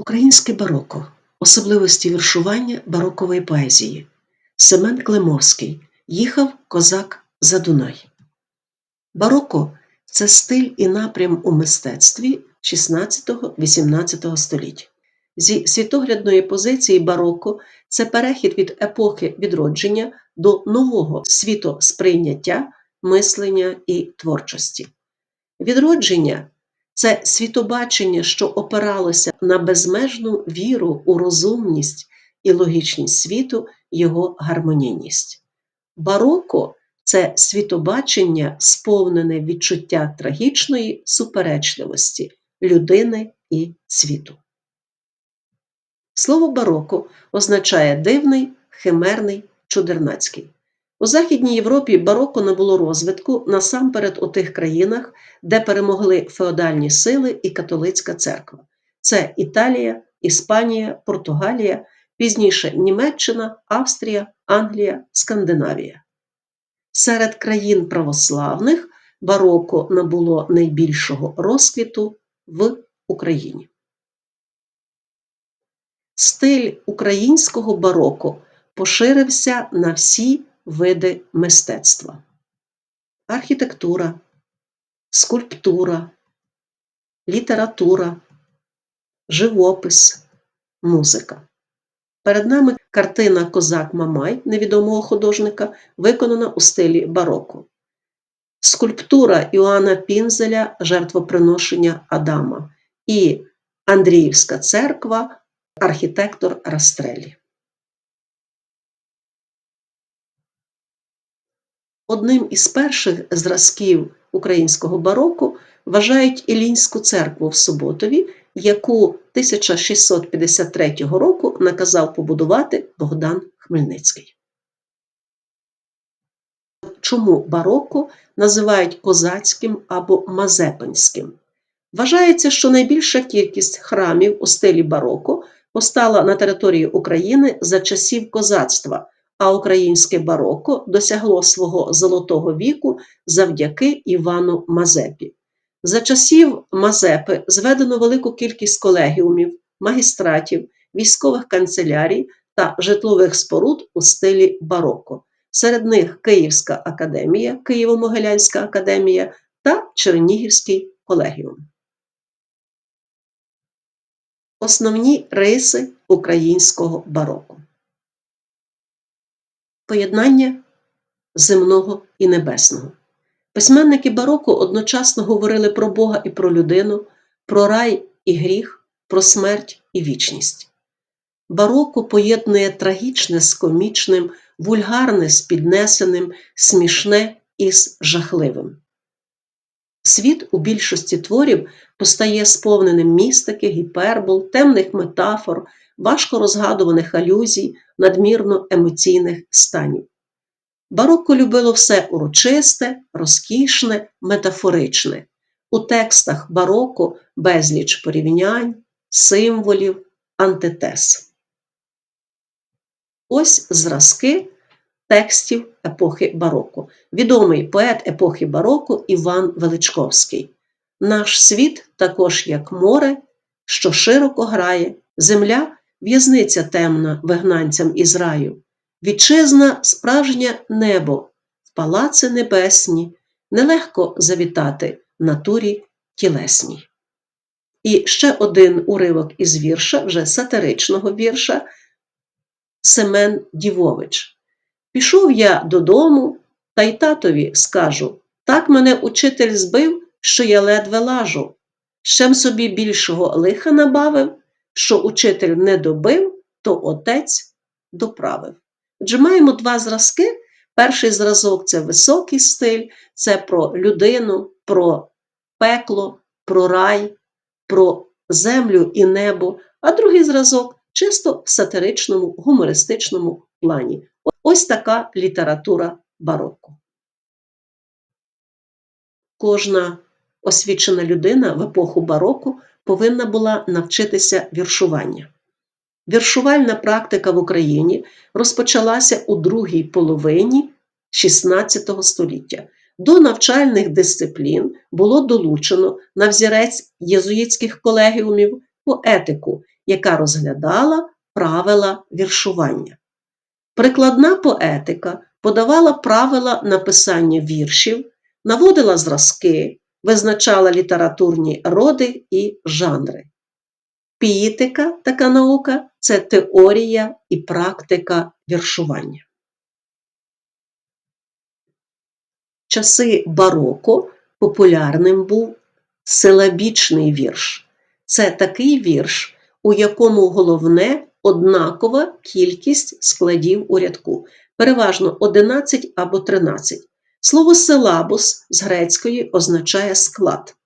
Українське бароко. Особливості віршування барокової поезії. Семен Климовський. Їхав козак за Дунай. Бароко це стиль і напрям у мистецтві 16-18 століть. Зі світоглядної позиції бароко це перехід від епохи відродження до нового світосприйняття, мислення і творчості. Відродження це світобачення, що опиралося на безмежну віру у розумність і логічність світу, його гармонійність. Бароко це світобачення, сповнене відчуття трагічної суперечливості людини і світу. Слово бароко означає дивний, химерний, чудернацький. У Західній Європі бароко набуло розвитку насамперед у тих країнах, де перемогли феодальні сили і католицька церква. Це Італія, Іспанія, Португалія, пізніше Німеччина, Австрія, Англія, Скандинавія. Серед країн православних бароко набуло найбільшого розквіту в Україні. Стиль українського бароко поширився на всі види мистецтва: архітектура, скульптура, література, живопис, музика. Перед нами картина Козак Мамай невідомого художника, виконана у стилі бароко. Скульптура Іоанна Пінзеля Жертвоприношення Адама і Андріївська церква, архітектор Растрелі. Одним із перших зразків українського бароко вважають Ілінську церкву в Суботові, яку 1653 року наказав побудувати Богдан Хмельницький. Чому бароко називають козацьким або мазепинським? Вважається, що найбільша кількість храмів у стилі бароко постала на території України за часів козацтва а українське бароко досягло свого золотого віку завдяки Івану Мазепі. За часів Мазепи зведено велику кількість колегіумів, магістратів, військових канцелярій та житлових споруд у стилі бароко. Серед них Київська академія, Києво-Могилянська академія та Чернігівський колегіум. Основні риси українського бароко поєднання земного і небесного. Письменники бароко одночасно говорили про Бога і про людину, про рай і гріх, про смерть і вічність. Бароко поєднує трагічне з комічним, вульгарне з піднесеним, смішне із жахливим. Світ у більшості творів постає сповненим містики, гіпербол, темних метафор, важко розгадуваних алюзій, надмірно емоційних станів. Барокко любило все урочисте, розкішне, метафоричне. У текстах бароко безліч порівнянь, символів, антитез. Ось зразки текстів епохи бароко. Відомий поет епохи бароко Іван Величковський. Наш світ також як море, що широко грає, земля в'язниця темна вигнанцям із раю, вітчизна справжнє небо, в палаци небесні, нелегко завітати натурі тілесній. І ще один уривок із вірша, вже сатиричного вірша Семен Дівович. Пішов я додому, та й татові скажу так мене учитель збив, що я ледве лажу. Щем собі більшого лиха набавив, що учитель не добив, то отець доправив. Отже, маємо два зразки. Перший зразок це високий стиль, це про людину, про пекло, про рай, про землю і небо, а другий зразок чисто в сатиричному, гумористичному плані. Ось така література бароко. Кожна освічена людина в епоху бароко повинна була навчитися віршування. Віршувальна практика в Україні розпочалася у другій половині XVI століття. До навчальних дисциплін було долучено на взірець єзуїтських колегіумів поетику, яка розглядала правила віршування. Прикладна поетика подавала правила написання віршів, наводила зразки, визначала літературні роди і жанри. Піїтика, така наука це теорія і практика віршування. Часи бароко популярним був силабічний вірш. Це такий вірш, у якому головне однакова кількість складів у рядку, переважно 11 або 13. Слово силабус з грецької означає склад.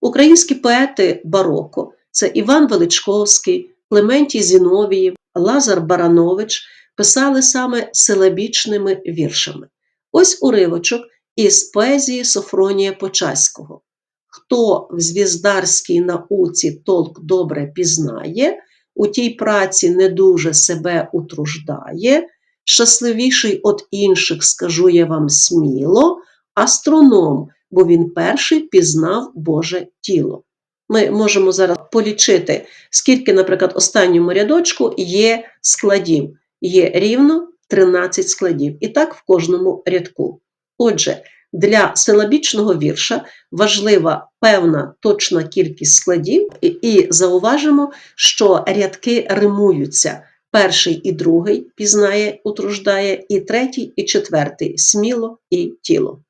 Українські поети бароко це Іван Величковський, Клементій Зіновіїв, Лазар Баранович писали саме силабічними віршами. Ось уривочок із поезії Софронія Почаського. Хто в звіздарській науці толк добре пізнає, у тій праці не дуже себе утруждає, щасливіший от інших, скажу я вам сміло, астроном, бо він перший пізнав Боже тіло. Ми можемо зараз полічити, скільки, наприклад, останньому рядочку є складів. Є рівно 13 складів. І так в кожному рядку. Отже, для силабічного вірша важлива певна точна кількість складів, і, зауважимо, що рядки римуються. Перший і другий пізнає, утруждає, і третій, і четвертий сміло і тіло.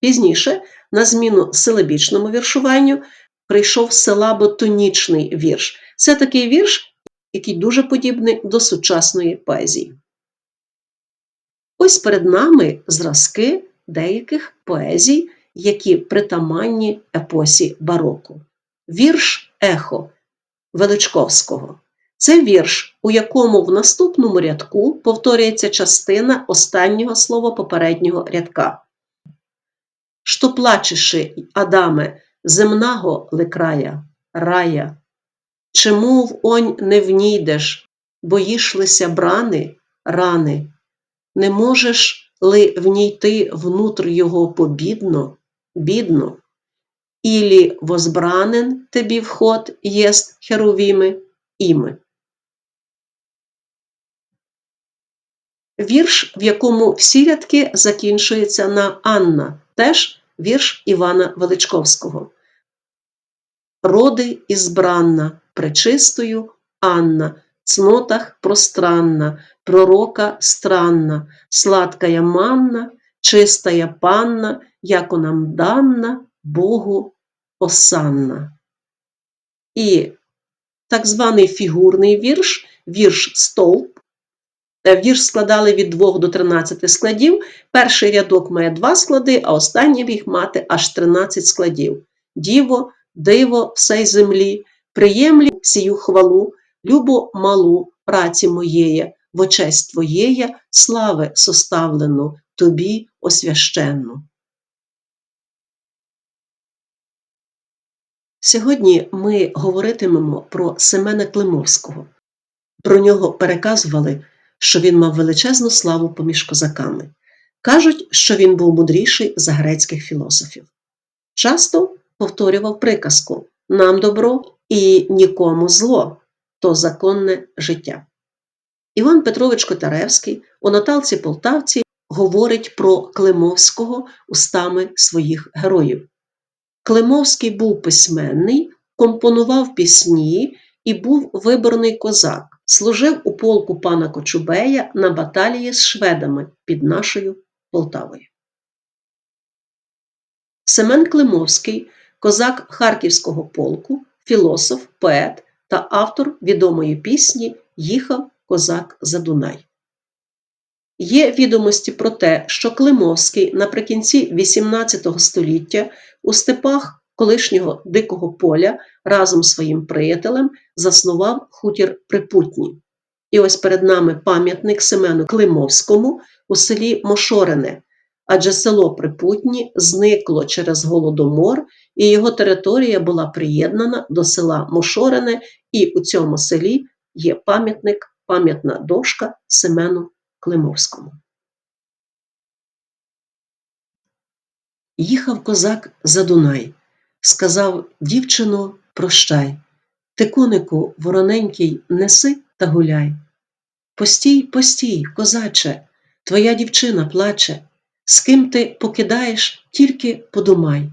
Пізніше, на зміну силабічному віршуванню, прийшов силабо-тонічний вірш. Це такий вірш, який дуже подібний до сучасної поезії. Ось перед нами зразки деяких поезій, які притаманні епосі бароко. Вірш Ехо Величковського. Це вірш, у якому в наступному рядку повторюється частина останнього слова попереднього рядка. Що плачеши, Адаме, земного ликрая, рая, чому в онь не внійдеш, боїшлися брани, рани, не можеш ли внійти внутрь його побідно, бідно, ілі возбранен тобі вход єст херувіми іми. Вірш, в якому всі рядки закінчуються на Анна, теж вірш Івана Величковського. Роди ізбранна, пречистою Анна, цнотах пространна, пророка странна, сладкая манна, чистая панна, яко нам данна, Богу осанна. І так званий фігурний вірш, вірш стовп. Е, вірш складали від 2 до 13 складів. Перший рядок має 2 склади, а останній міг мати аж 13 складів. Діво, диво всей землі, приємлі сію хвалу, любо малу праці моєє, в честь Твоєя слави составлену Тобі освященну. Сьогодні ми говоритимемо про Семена Климовського. Про нього переказували, що він мав величезну славу поміж козаками. Кажуть, що він був мудріший за грецьких філософів. Часто повторював приказку нам добро і нікому зло то законне життя. Іван Петрович Котаревський у Наталці Полтавці говорить про Климовського устами своїх героїв. Климовський був письменний, компонував пісні і був виборний козак, служив у полку пана Кочубея на баталії з шведами під нашою Полтавою. Семен Климовський, козак Харківського полку, філософ, поет та автор відомої пісні Їхав козак за Дунай. Є відомості про те, що Климовський наприкінці XVIII століття у степах колишнього Дикого поля разом з своїм приятелем заснував хутір Припутні. І ось перед нами пам'ятник Семену Климовському у селі Мошорене, адже село Припутні зникло через Голодомор, і його територія була приєднана до села Мошорене, і у цьому селі є пам'ятник пам'ятна дошка Семену Климовському. Їхав козак за Дунай, сказав дівчино, прощай, Ти, конику, вороненький, неси та гуляй. Постій, постій, козаче, твоя дівчина плаче, з ким ти покидаєш, тільки подумай.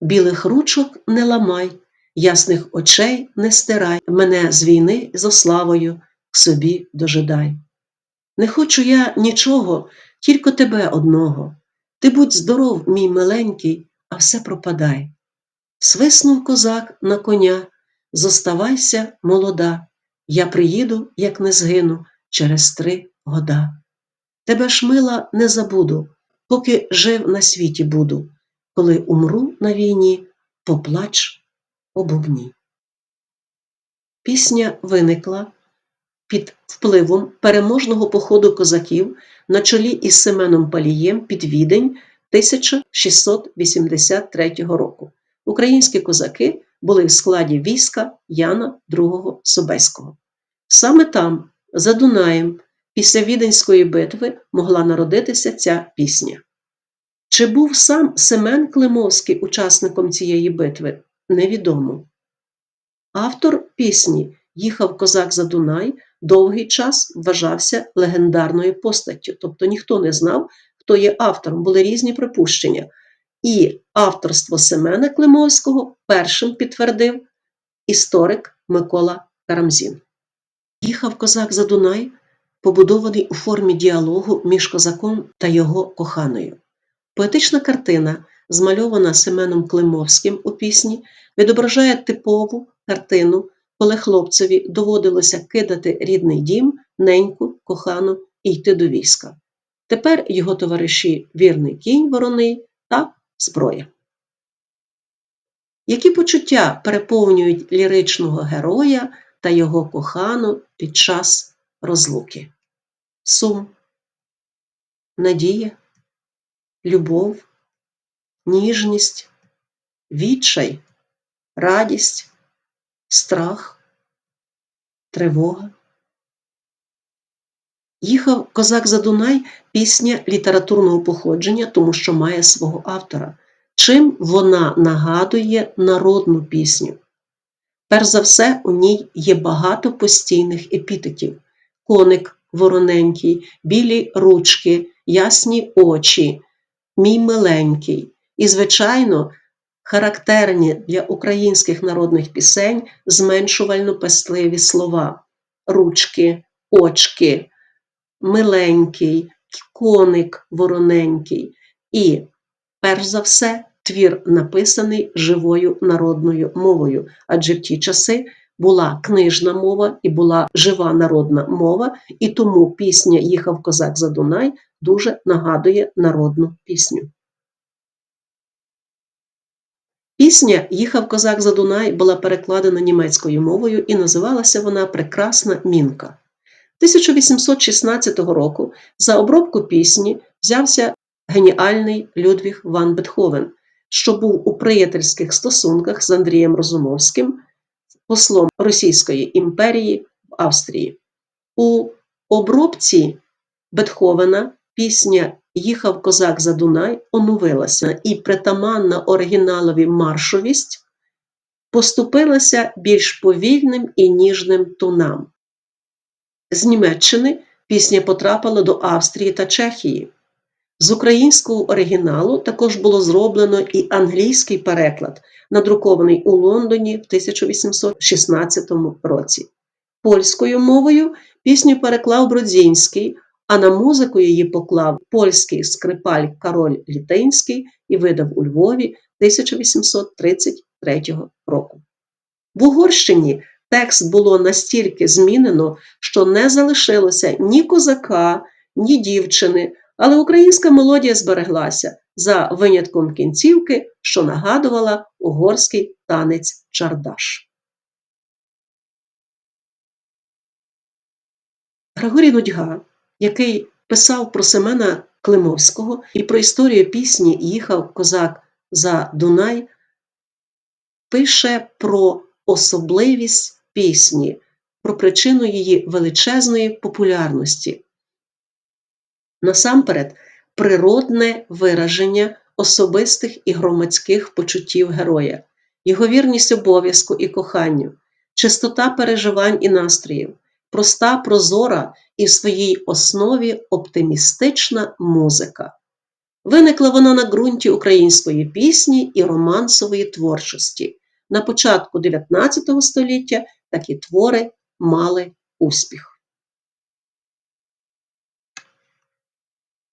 Білих ручок не ламай, ясних очей не стирай, мене з війни з ославою к собі дожидай. Не хочу я нічого, тільки тебе одного. Ти будь здоров, мій миленький, а все пропадай. Свиснув козак на коня, зоставайся, молода, я приїду, як не згину, через три года. Тебе ж, мила, не забуду, поки жив на світі буду, коли умру на війні, поплач обубні. Пісня виникла під впливом переможного походу козаків на чолі із Семеном Палієм під Відень 1683 року. Українські козаки були в складі війська Яна II Собеського. Саме там, за Дунаєм, після Віденської битви могла народитися ця пісня. Чи був сам Семен Климовський учасником цієї битви, невідомо. Автор пісні Їхав козак за Дунай довгий час вважався легендарною постаттю, тобто ніхто не знав, хто є автором, були різні припущення. І авторство Семена Климовського першим підтвердив історик Микола Карамзін. Їхав козак за Дунай, побудований у формі діалогу між козаком та його коханою. Поетична картина, змальована Семеном Климовським у пісні, відображає типову картину, коли хлопцеві доводилося кидати рідний дім, неньку, кохану і йти до війська. Тепер його товариші вірний кінь вороний та зброя. Які почуття переповнюють ліричного героя та його кохану під час розлуки? Сум, надія, любов, ніжність, відчай, радість, страх, тривога. Їхав козак за Дунай пісня літературного походження, тому що має свого автора. Чим вона нагадує народну пісню? Перш за все, у ній є багато постійних епітетів: коник вороненький, білі ручки, ясні очі, мій миленький. І, звичайно, характерні для українських народних пісень зменшувально пестливі слова: ручки, очки миленький, коник вороненький. І, перш за все, твір написаний живою народною мовою, адже в ті часи була книжна мова і була жива народна мова, і тому пісня Їхав козак за Дунай дуже нагадує народну пісню. Пісня Їхав козак за Дунай була перекладена німецькою мовою і називалася вона Прекрасна мінка. 1816 року за обробку пісні взявся геніальний Людвіг Ван Бетховен, що був у приятельських стосунках з Андрієм Розумовським, послом Російської імперії в Австрії. У обробці Бетховена пісня Їхав козак за Дунай оновилася і притаманна оригіналові маршовість поступилася більш повільним і ніжним тонам. З Німеччини пісня потрапила до Австрії та Чехії. З українського оригіналу також було зроблено і англійський переклад, надрукований у Лондоні в 1816 році. Польською мовою пісню переклав Бродзінський, а на музику її поклав польський скрипаль Кароль Літинський і видав у Львові 1833 року. В Угорщині текст було настільки змінено, що не залишилося ні козака, ні дівчини, але українська мелодія збереглася за винятком кінцівки, що нагадувала угорський танець чардаш. Григорій Нудьга, який писав про Семена Климовського і про історію пісні Їхав козак за Дунай, пише про особливість пісні, про причину її величезної популярності. Насамперед, природне вираження особистих і громадських почуттів героя, його вірність обов'язку і коханню, чистота переживань і настроїв, проста, прозора і в своїй основі оптимістична музика. Виникла вона на ґрунті української пісні і романсової творчості. На початку 19 століття такі твори мали успіх.